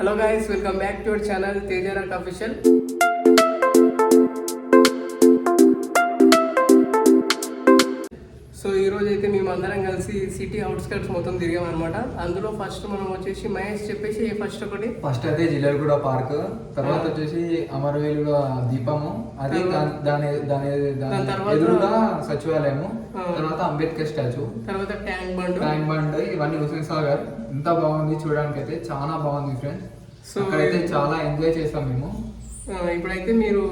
Hello guys welcome back to our channel Teja rock official అయితే మేము అందరం కలిసి సిటీ అవుట్స్కట్స్ మొత్తం తిరిగాం అనమాట అందులో ఫస్ట్ మనం వచ్చేసి మహేష్ చెప్పేసి ఫస్ట్ ఒకటి? ఫస్ట్ అయితే జిల్లెలగూడ పార్క్ తర్వాత వచ్చేసి అమరవేలుడ దీపము అది దాని దాని దాని దాని తర్వాత- ఎదురుగా సచివాలయము. తర్వాత అంబేద్కర్ స్టాచ్యూ. తర్వాత ట్యాంక్ బండ్. ట్యాంక్ బండ్ ఇవన్నీ హుసేన్ సాగర్. ఎంత బాగుంది చూడడానికి అయితే చాలా బాగుంది ఫ్రెండ్స్ సో అక్కడైతే చాలా ఎంజాయ్ చేస్తాం మేము. ఇప్పుడైతే మీరు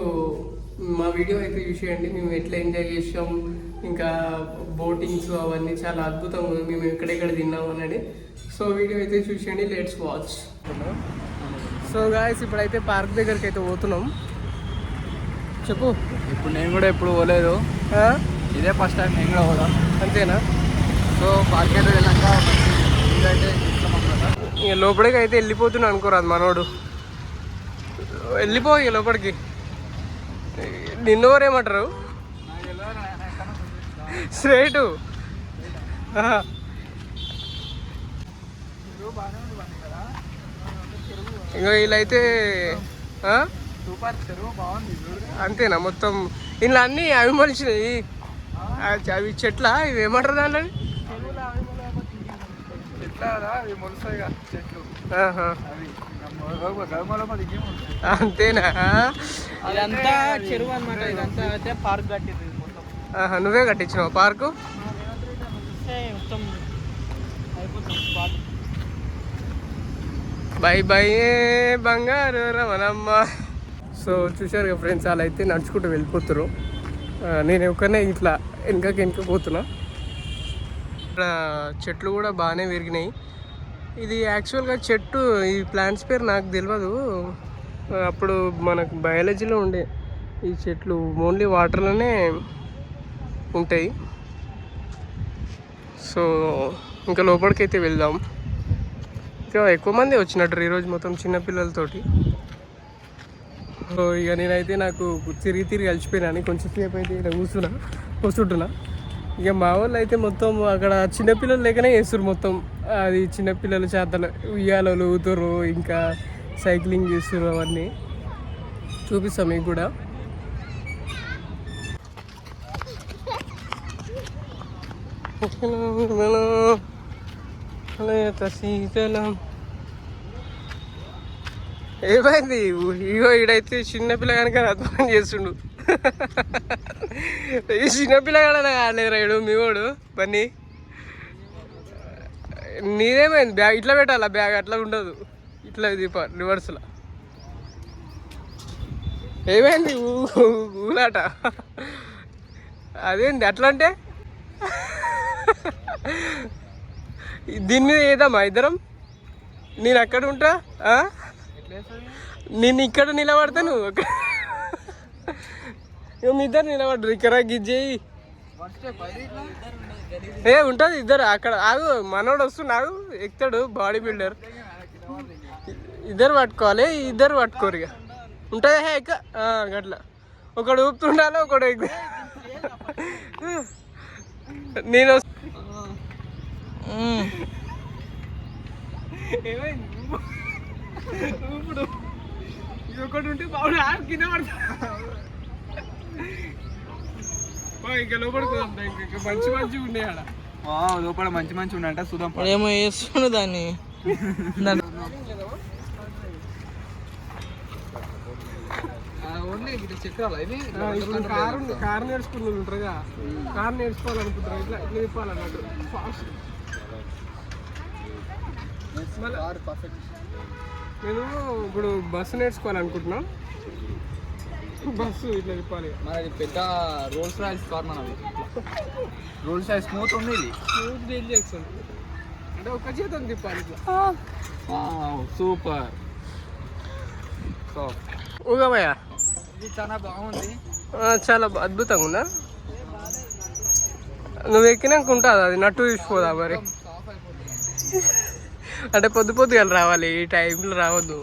మా వీడియో అయితే చూసేయండి. మేము ఎట్లా ఎంజాయ్ చేసాం ఇంకా బోటింగ్స్ అవన్నీ చాలా అద్భుతంగా ఉంది. మేము ఎక్కడెక్కడ తిన్నాం అనేది సో వీడియో అయితే చూసేయండి. లెట్స్ వాచ్ సో గాయస్ ఇప్పుడైతే పార్క్ దగ్గరికి అయితే పోతున్నాం. చెప్పు. ఇప్పుడు నేను కూడా ఎప్పుడు పోలేదు? ఇదే ఫస్ట్ టైం నేను కూడా పోదాం. అంతేనా? సో పార్క్ అయితే వెళ్ళాక ఇక లోపలికి అయితే వెళ్ళిపోతున్నా అనుకోరాదు మనోడు. వెళ్ళిపో ఇక లోపలికి. నిన్నోరేమంటారు స్ట్రైట్. ఇంకా వీళ్ళైతే అంతేనా మొత్తం? ఇలా అన్నీ అవి మలిచినాయి అవి- చెట్ల? ఇవి ఏమంటారు దాంట్లో? చెట్లు అంతేనా? ఇదంతా చెరువు అన్నమాట ఇదంతా అయితే పార్క్ కట్టింది నువ్వే కట్టించినావు పార్కు మొత్తం అయిపోతుంది బై బై బంగారు రమణమ్మ. సో చూశారు కదా ఫ్రెండ్స్ అలా అయితే నడుచుకుంటూ వెళ్ళిపోతారు నేను ఒక్కనే ఇట్లా వెనకకి వెనక పోతున్నా. ఇక్కడ చెట్లు కూడా బాగానే పెరిగినాయి ఇది యాక్చువల్గా చెట్టు ఈ ప్లాంట్స్ పేరు నాకు తెలియదు అప్పుడు మనకు బయాలజీలో ఉండే ఈ చెట్లు ఓన్లీ వాటర్లోనే ఉంటాయి. సో ఇంకా లోపలికి అయితే వెళ్దాం. ఇంకా ఎక్కువ మంది వచ్చినట్టు ఈరోజు మొత్తం చిన్నపిల్లలతోటి సో ఇక నేనైతే నాకు తిరిగి తిరిగి అలసిపోయినాను కొంచెం సేపు అయితే ఇక్కడ కూర్చున్నా కూర్చుంటున్నా. ఇక మా వాళ్ళు అయితే మొత్తం అక్కడ చిన్నపిల్లలు లేకనే వేస్తారు మొత్తం. అది చిన్నపిల్లల చేతలు ఉయ్యాలలు ఊతురు ఇంకా సైక్లింగ్ చేస్తారు అవన్నీ. చూపిస్తాం మీకు కూడా. శీతలం. ఏమైంది? ఇగో ఈడైతే చిన్న కనుక అర్థం చేస్తుండు. ఈ చిన్న పిల్లగాడ కాలేదు రైడు మీ వాడు బన్నీ. నీదేమైంది? బ్యాగ్ ఇట్లా పెట్టాలా? బ్యాగ్ అట్లా ఉండదు. ఇట్లా దీప రివర్స్లో ఏమైంది? ఊలాట. అదేంటి అట్లా అంటే దీని మీద ఏదమ్మా ఇద్దరం? నేను అక్కడ ఉంటా? నేను ఇక్కడ నిలబడతాను. ఇక మీ ఇద్దరు నిలబడరు. ఇక్కడ గిజ్జేయి. ఏ ఉంటుంది ఇద్దరు అక్కడ ఆగు మనోడు వస్తున్నాడు ఎక్కుతాడు బాడీ బిల్డర్ ఇద్దరు పట్టుకోవాలి ఇద్దరు పట్టుకోరు ఇక. ఉంటుంది హే ఎక్క గట్లా. ఒకడు ఊపుతుండాలి ఒకడు ఎక్కు నేను ఇప్పుడు ఇది ఒకటి ఉంటే బాగుండు కింద పడతా. ఇంకా లోపలికి మంచి మంచి ఉన్నాయి ఆడ. లోపల మంచి మంచి ఉన్నంట చూద్దాం ఏమో వేస్తుండు దాన్ని. ఓన్లీ ఇట్లా చక్రాలు? ఇవి ఆ, ఇప్పుడు కారు కారు నేర్చుకుని ఉంటారుగా కారు నేర్చుకోవాలనుకుంటారు ఇట్లా ఇట్లా తిప్పాలన్నట్టు ఫాస్ట్ నేను ఇప్పుడు బస్సు నేర్చుకోవాలనుకుంటున్నా. బస్సు ఇట్లా తిప్పాలి. మనది పెద్ద రోల్స్ రాయిస్ కార్ మనది రోల్స్ రాయిస్ స్మూత్ ఉంది ఇది. స్మూత్ డీల్ చేస్తుంది అంటే ఒక చేతం తిప్పాలి సూపర్. సో ఊగమయ్యా ఇది చాలా బాగుంది. చాలా అద్భుతంగా ఉందా? నువ్వు ఎక్కినాక ఉంటుంది అది నట్టు తీసిపోదా మరి? అంటే పొద్దు పొద్దుగా రావాలి ఈ టైంలో రావద్దు.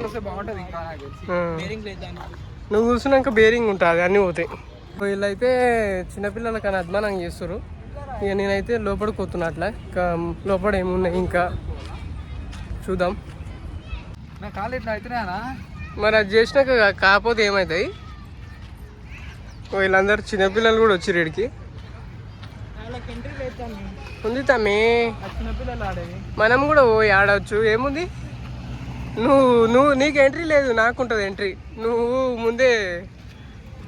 వస్తే బాగుంటుంది ఇంకా. నాకు తెలిసి ఆ. బేరింగ్ లేదు దానికి. నువ్వు కూర్చున్నాక బేరింగ్ ఉంటుంది అన్నీ పోతాయి. వీళ్ళైతే చిన్నపిల్లలకి అని అద్మానం చేస్తారు ఇక నేనైతే లోపలికి పోతున్నా అట్లా. ఇంకా లోపల ఏమున్నాయి ఇంకా? చూద్దాం. నా కాళ్ళు ఇట్లా అవుతున్నాయనా మరి అది చేసినాక కాకపోతే ఏమవుతాయి వీళ్ళందరూ చిన్నపిల్లలు కూడా వచ్చి ఇక్కడికి వాళ్ళకి ఎంట్రీ లేదు ఉంది తమ్మి. మనం కూడా పోయి ఆడవచ్చు ఏముంది? నువ్వు నువ్వు నీకు ఎంట్రీ లేదు నాకుంటుంది ఎంట్రీ నువ్వు ముందే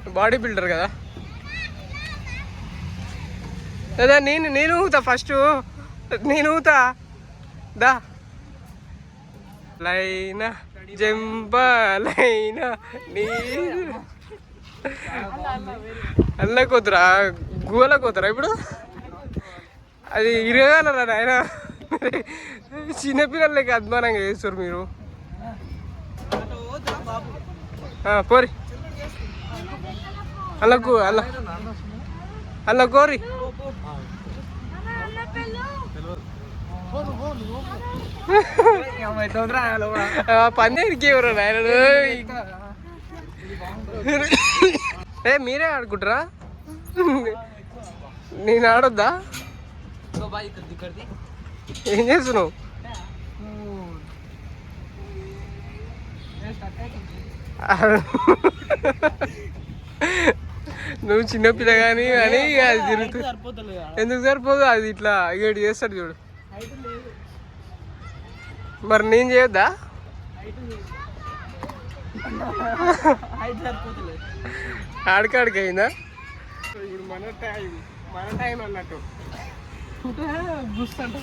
బాడీ బిల్డర్ కదా. లేదా నేను నేను ఊతా ఫస్ట్ నేను ఊతా దా. లైనా జంప అల్ల కూతురా అల్లకొద్దురా కూతురా ఇప్పుడు? అది ఇరగాలరా నాయన? చిన్నపిల్లలకి అద్మానంగా చేస్తారు మీరు. పోరి అల్లకు అల్ల అల్ల కోరి ఆ, పందేరికి ఎవరు నాయన ఏ మీరే ఆడుకుంటారా నేను ఆడొద్దా ఏం చేస్తున్నావు నువ్వు చిన్నపిల్ల కానీ అని అది తిరుగుతుంది ఎందుకు సరిపోదు? అది ఇట్లా ఇగటి చేస్తాడు చూడు. మరి నేను చేయొద్దా? ఆడికాడికి అయిందా? ఇప్పుడు మన టైం మన టైం అన్నట్టు. గుస్తంట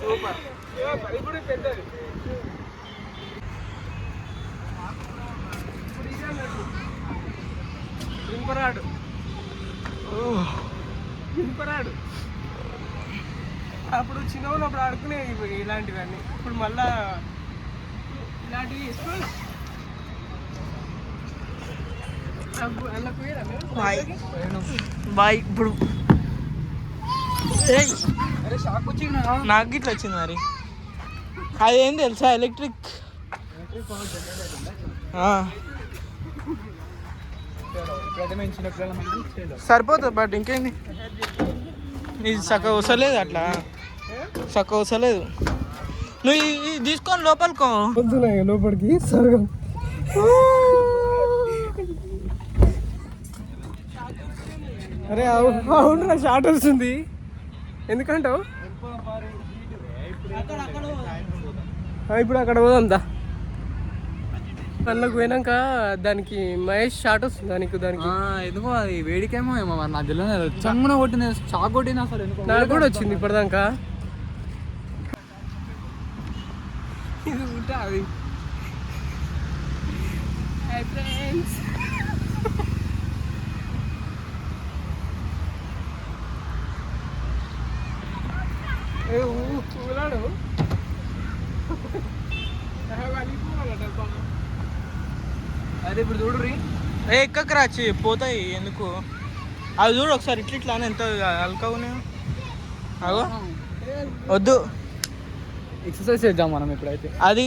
సూపర్ ఇప్పుడు పెద్దది ఇంపరాడు. ఇంపరాడు అప్పుడు చిన్నప్పుడు అప్పుడు ఆడుకునే ఇలాంటివన్నీ. ఇప్పుడు మళ్ళా ఇలాంటివి బాయ్. బాయ్. ఇప్పుడు ఏయ్ అరే షాక్ వచ్చిందా నాకు ఇట్లా వచ్చింది మరి. అదేం తెలుసా? ఎలక్ట్రిక్. సరిపోతుంది బట్ ఇంకేంది? ఇది చక్క వస్తలేదు అట్లా. చక్క వస్తలేదు. నువ్వు ఇది తీసుకొని లోపలికో లోపలికి సరగం. అరే అవును అవునురా షార్ట్ వస్తుంది. ఎందుకంటావు? ఇప్పుడు అక్కడ పోదాం దా. అందులోకి పోయినాక దానికి మహేష్ షార్ట్ వస్తుంది దానికి దానికి. ఎందుకో అది వేడికేమో ఏమో మరి నాకు తెలియదు. చంగున కొట్టింది షాక్ కొట్టింది అసలు ఎందుకో నాకు కూడా వచ్చింది ఇప్పటిదాకా. ఇది ఉంటా అది హాయ్ ఫ్రెండ్స్ అదే ఇప్పుడు చూడు రీ ఏ ఎక్కకు రాచి పోతాయి ఎందుకు? అవి చూడు ఒకసారి ఇట్లా ఇట్లా అని ఎంత అల్కా ఉన్నాయి. అగో. వద్దు. ఎక్సర్సైజ్ చేద్దాం మనం ఇప్పుడైతే. అది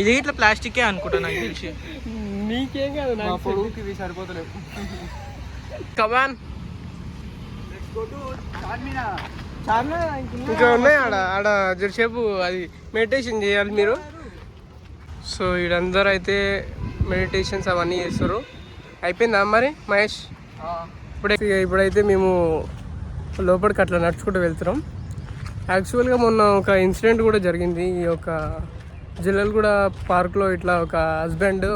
ఇది ఇట్లా ప్లాస్టికే అనుకుంటా నాకు తెలిసి. నీకేం కాదు నాకు పొడుగుకి ఇవి సరిపోతలేవు. కమాన్ ఇంకా ఉన్నాయి ఆడ ఆడ జరసేపు అది మెడిటేషన్ చేయాలి మీరు. సో వీడందరూ అయితే మెడిటేషన్స్ అవన్నీ చేస్తారు అయిపోయిందా మరి మహేష్? ఇప్పుడే ఇప్పుడైతే మేము లోపలికి అట్లా నడుచుకుంటూ వెళ్తున్నాం. యాక్చువల్గా మొన్న ఒక ఇన్సిడెంట్ కూడా జరిగింది. ఈ యొక్క జిల్లలగూడ పార్క్లో ఇట్లా ఒక హస్బెండ్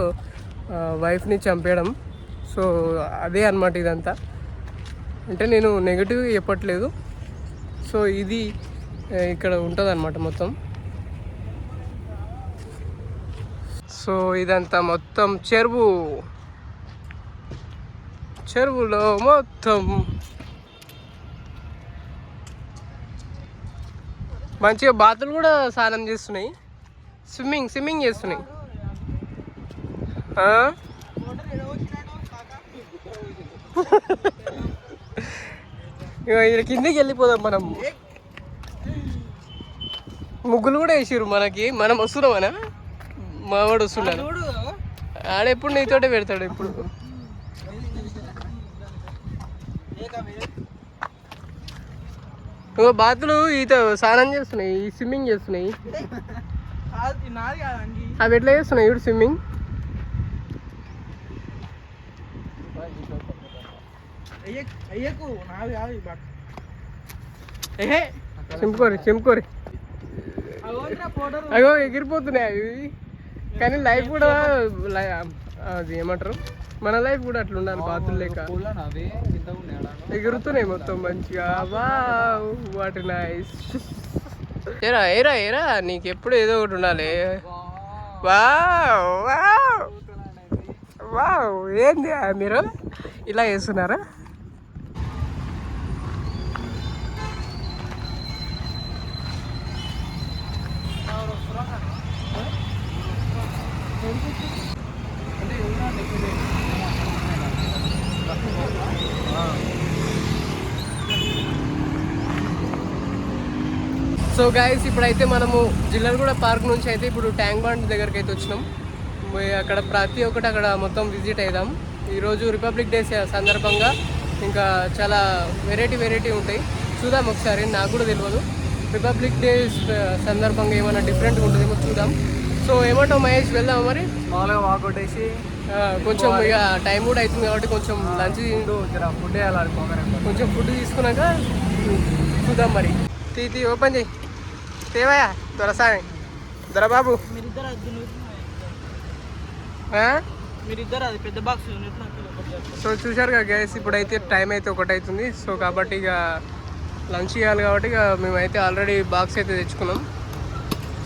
వైఫ్ని చంపేయడం. సో అదే అన్నమాట ఇదంతా. అంటే నేను నెగిటివ్ చెప్పట్లేదు. సో ఇది ఇక్కడ ఉంటుంది అనమాట మొత్తం. సో ఇదంతా మొత్తం చెరువు. చెరువులో మొత్తం. మంచిగా బాతులు కూడా స్నానం చేస్తున్నాయి. స్విమ్మింగ్ స్విమ్మింగ్ చేస్తున్నాయి. ఇక్కడ కిందికి వెళ్ళిపోదాం మనం. ముగ్గులు కూడా వేసిర్రు మనకి. మనం వస్తున్నామనా? మావాడు వస్తున్నాడు. ఆడెప్పుడు నీతోటే పెడతాడు ఇప్పుడు. ఇంకో బాతులు ఈత స్నానం చేస్తున్నాయి స్విమ్మింగ్ చేస్తున్నాయి. అవి ఎట్లా చేస్తున్నాయి ఇప్పుడు స్విమ్మింగ్? అయ్యకు అయ్యకు నావి కాదు బట్ ఏహే. చింపుకోరి చింపుకోరి అగోంట్రా పౌడర్ అగో ఎగిరిపోతున్నాయి అవి. కానీ లైఫ్ కూడా లై- అది ఏమంటారు? మన లైఫ్ కూడా అట్లా ఉండాలి బాతులు లేక. ఎగురుతున్నాయి మొత్తం మంచిగా. వాటి నైస్. ఏరా ఏరా ఏరా నీకు ఎప్పుడు ఏదో ఒకటి ఉండాలి. Wow wow. వావ్ ఏంది ఆ మీరు? ఇలా చేస్తున్నారా సో గాయస్ ఇప్పుడైతే మనము జిల్లర్గూడ పార్క్ నుంచి అయితే ఇప్పుడు ట్యాంక్ బండ్ దగ్గరికి అయితే వచ్చినాం అక్కడ ప్రతి ఒక్కటి అక్కడ మొత్తం విజిట్ అయిదాం. ఈరోజు రిపబ్లిక్ డే సందర్భంగా ఇంకా చాలా వెరైటీ వెరైటీ ఉంటాయి. చూద్దాం ఒకసారి నాకు కూడా తెలియదు రిపబ్లిక్ డే సందర్భంగా ఏమైనా డిఫరెంట్గా ఉంటుందేమో చూద్దాం. సో ఏమంటావు మహేష్ వెళ్దాం మరి? మామూలుగా వాకౌట్ వేసి ఆ, కొంచెం ఇక టైం కూడా అవుతుంది కాబట్టి కొంచెం లంచ్ ఫుడ్ కొంచెం ఫుడ్ తీసుకున్నాక చూద్దాం మరి. తీ తీ ఓపెన్ చేయి. తేవయా దొరసాని. దొరబాబు. సో చూశారు కదా గైస్ ఇప్పుడైతే టైం అయితే ఒకటి అవుతుంది సో కాబట్టి ఇక లంచ్ చేయాలి కాబట్టి ఇక మేమైతే ఆల్రెడీ బాక్స్ అయితే తెచ్చుకున్నాం.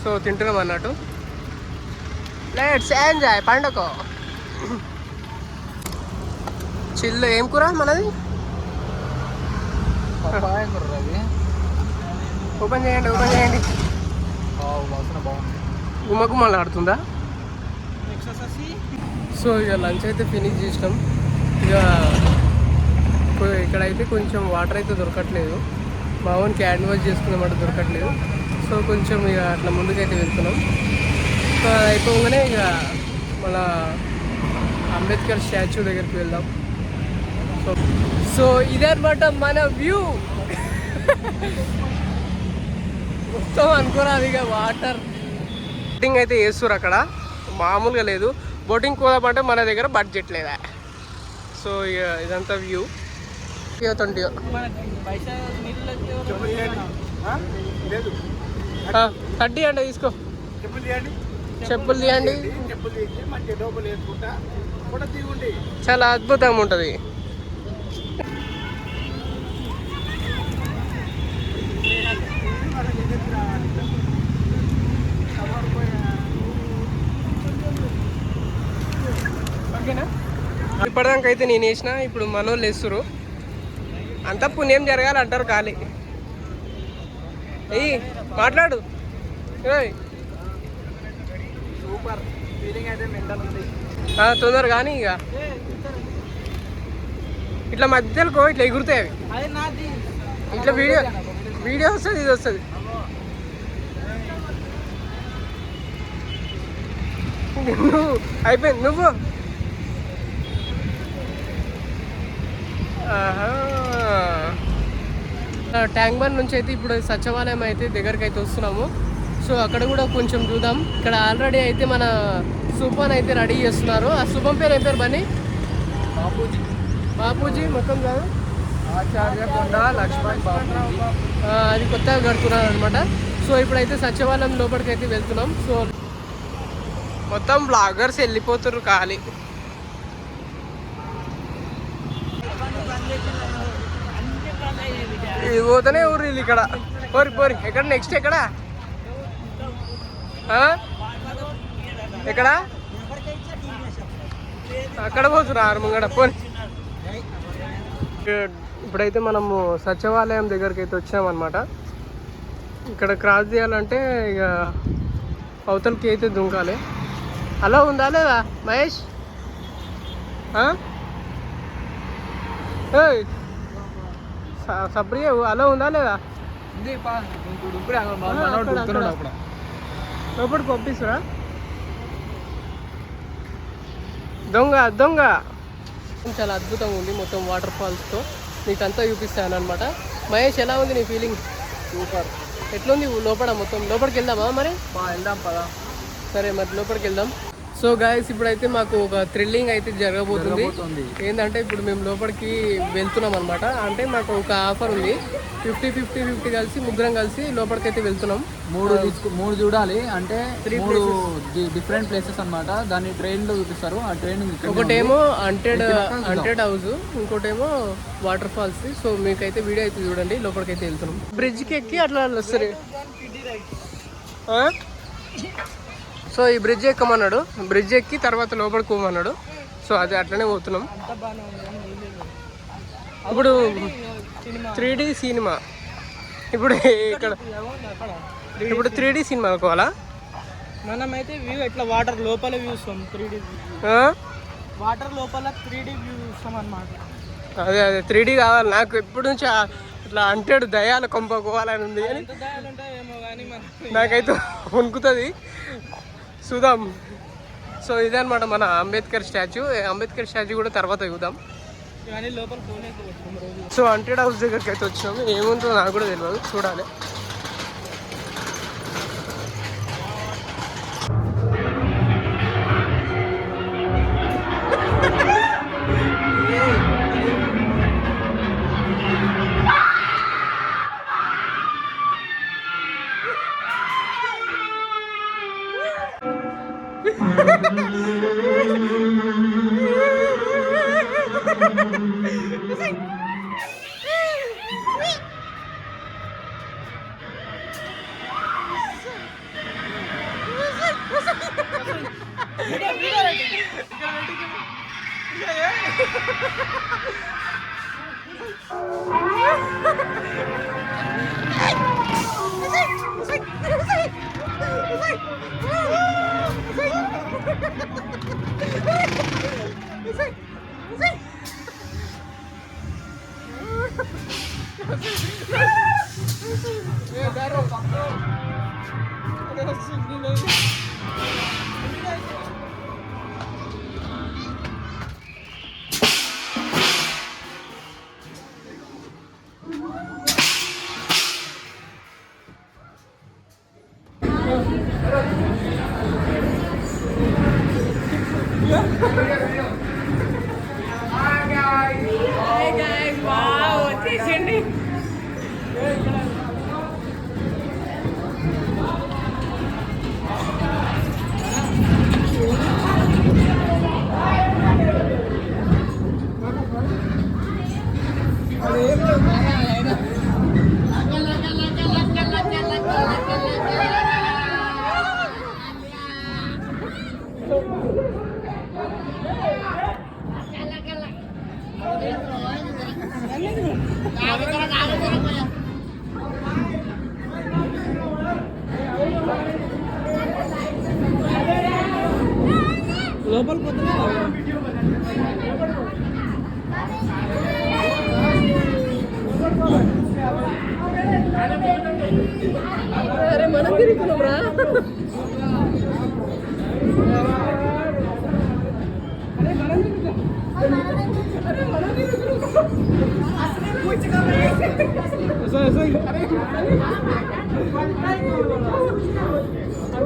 సో తింటున్నాం అన్నట్టు. లెట్స్ ఎంజాయ్ పండుగ చిల్లు ఏం కూర మనది? ఓపెన్ చేయండి ఓపెన్ చేయండి. వావ్, వాసన బాగుంది. గుమ్మ గుమ్మలు ఆడుతుందా సో ఇక లంచ్ అయితే ఫినిష్ చేసినాం. ఇక ఇక్కడైతే కొంచెం వాటర్ అయితే దొరకట్లేదు. మా ఓన్ క్యాన్ వాష్ చేసుకున్నమాట దొరకట్లేదు. సో కొంచెం ఇక అట్లా ముందుకైతే వెళ్తున్నాం. సో అయిపోగానే ఇక మన అంబేద్కర్ స్టాచ్యూ దగ్గరికి వెళ్దాం. సో సో ఇదన్నమాట మన వ్యూ. మొత్తం అనుకోరాదు ఇక వాటర్ బోటింగ్ అయితే వేస్తారు అక్కడ. మామూలుగా లేదు. బోటింగ్ పోదామంటే మన దగ్గర బడ్జెట్ లేదా. సో ఇక ఇదంతా వ్యూ ట్వంటీ మనకి పైసా నీళ్ళకి థర్టీ అంటే తీసుకో. చెప్పులు తీయండి. చాలా అద్భుతంగా ఉంటుంది. ఇప్పటిదాకా అయితే నేను వేసిన ఇప్పుడు మనోళ్ళు వేస్తురు అంతా పుణ్యం జరగాలి అంటారు ఖాళీ. ఎయ్యి మాట్లాడు. ఏయ్. సూపర్. ఫీలింగ్ అయితే మెంటల్ ఉంది. ఆ, తొందర కానీ ఇక. ఇట్లా మధ్యలో ఇట్లా ఎగురుతాయి అవి. ఇట్లా వీడియో వీడియో వస్తుంది ఇది వస్తుంది. నువ్వు అయిపోయింది నువ్వు. ట్యాంక్ బండ్ నుంచి అయితే ఇప్పుడు సచివాలయం అయితే దగ్గరికి అయితే వస్తున్నాము. సో అక్కడ కూడా కొంచెం చూద్దాం. ఇక్కడ ఆల్రెడీ అయితే మన సూపన్ అయితే రెడీ చేస్తున్నారు. ఆ సూపం పేరు ఏం పేరు బన్నీ? బాపూజీ. బాపూజీ మొత్తం కాదు. ఆచార్య కొండ లక్ష్మణ్ ఆ, అది కొత్తగా కడుతున్నారు అనమాట సో ఇప్పుడైతే సచివాలయం లోపలికి అయితే వెళ్తున్నాం. సో మొత్తం బ్లాగర్స్ వెళ్ళిపోతున్నారు ఖాళీ. ఇది పోతేనే ఊరు వీళ్ళు ఇక్కడ. పోరి పోరి. ఎక్కడ? నెక్స్ట్ ఎక్కడ? ఎక్కడ? అక్కడ పోతున్నారు ముంగడ పోని ఇప్పుడైతే మనము సచివాలయం దగ్గరికి అయితే వచ్చామన్నమాట. ఇక్కడ క్రాస్ చేయాలంటే ఇక అవతలకి అయితే దుంకాలి. అలా ఉందా లేదా? మహేష్? ఆ? ఏయ్! స- సప్రియ అలా ఉందా లేదా? ఇప్పుడు పంపిస్తురా? దొంగ దొంగ! చాలా అద్భుతంగా ఉంది మొత్తం వాటర్ ఫాల్స్తో మీకు అంతా చూపిస్తాను అనమాట మహేష్ ఎలా ఉంది నీ ఫీలింగ్ సూపర్. ఎట్లుంది? లోపల మొత్తం? లోపలికి వెళ్దామా మరి? వెళ్దాం పదా. సరే మరి లోపలికి వెళ్దాం. సో గాయస్ ఇప్పుడైతే మాకు ఒక థ్రిల్లింగ్ అయితే జరగబోతుంది. ఏంటంటే ఇప్పుడు మేము లోపలికి వెళ్తున్నాం అనమాట అంటే మాకు ఒక ఆఫర్ ఉంది. ఫిఫ్టీ ఫిఫ్టీ ఫిఫ్టీ కలిసి ముగ్గురం కలిసి లోపలికి అయితే వెళ్తున్నాం. మూడు తీసుకు మూడు చూడాలి. అంటే మూడు డిఫరెంట్ ప్లేసెస్ అన్నమాట. దాన్ని ట్రైన్లో చూపిస్తారు. ఆ ట్రైన్ ఒకటేమో అంటెడ్ అంటెడ్ హౌస్ ఇంకోటేమో వాటర్ ఫాల్స్ సో మీకైతే వీడియో అయితే చూడండి. లోపలికి అయితే వెళ్తున్నాం బ్రిడ్జ్కి ఎక్కి అట్లా వస్తారు? సో ఈ బ్రిడ్జ్ ఎక్కమన్నాడు? బ్రిడ్జ్ ఎక్కి తర్వాత లోపలికి పోమన్నాడు. సో అది అట్లనే పోతున్నాం. ఇప్పుడు త్రీ డి సినిమా. ఇప్పుడు ఇక్కడ ఇప్పుడు త్రీ డి సినిమా అనుకోవాలా? మనమైతే వ్యూ ఎట్లా వాటర్ లోపల వ్యూ త్రీ డీ? వాటర్ లోపల త్రీ డీ వ్యూ అదే అదే. త్రీ డీ కావాలి. నాకు ఎప్పటి నుంచి ఇట్లా అంటాడు దయాల కొంప పోవాలని ఉంది. నాకైతే వణుకుతుంది. చూద్దాం. సో ఇదే అనమాట మన అంబేద్కర్ స్టాచ్యూ. అంబేద్కర్ స్టాచ్యూ కూడా తర్వాత చూద్దాం. సో అంటెడ్ హౌస్ దగ్గరికి అయితే వచ్చినాము ఏముందో నాకు కూడా తెలియదు చూడాలి. Isay! Isay! తీసేయండి అదేం లేదు. లోపలికి పోతున్నా. అరే మనం తిరుగుతున్నాం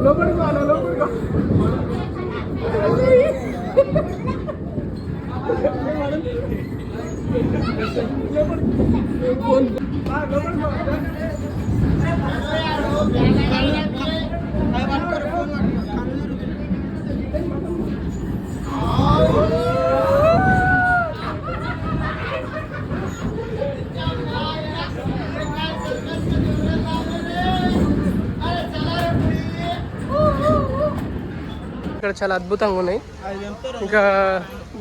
లోపలికి వాళ్ళ లోపలికి ఇక్కడ చాలా అద్భుతంగా ఉన్నాయి. ఇంకా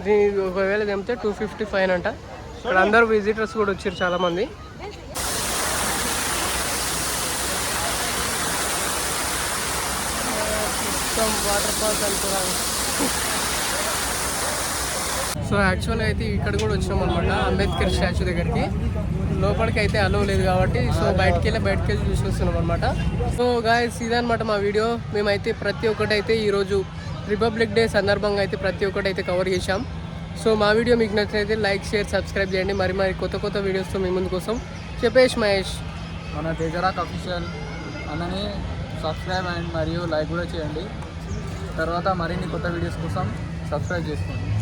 దీని ఒకవేళ తెంపితే టూ ఫిఫ్టీ ఫైవ్ అంట. ఇక్కడ అందరూ విజిటర్స్ కూడా వచ్చారు చాలా మంది వాటర్ ఫాల్స్ అనుకోవాలి సో యాక్చువల్గా అయితే ఇక్కడ కూడా వచ్చినాం అనమాట అంబేద్కర్ స్టాచ్యూ దగ్గరికి. లోపలికి అయితే అలో లేదు కాబట్టి సో బయటికి వెళ్ళి బయటికి వెళ్ళి చూసి వస్తున్నాం అనమాట సో గాయస్ ఇదనమాట మా వీడియో మేమైతే ప్రతి ఒక్కటైతే ఈరోజు రిపబ్లిక్ డే సందర్భంగా అయితే ప్రతి ఒక్కటైతే కవర్ చేశాం. సో మా వీడియో మీకు నచ్చినైతే లైక్ షేర్ సబ్స్క్రైబ్ చేయండి. మరి మరి కొత్త కొత్త వీడియోస్తో మీ ముందు కోసం. చెప్పేష్ మహేష్. మన తేజరాక్ అఫీషియల్ అన్నని సబ్స్క్రైబ్ అండ్ మరియు లైక్ కూడా చేయండి. తర్వాత మరిన్ని కొత్త వీడియోస్ కోసం సబ్స్క్రైబ్ చేసుకోండి.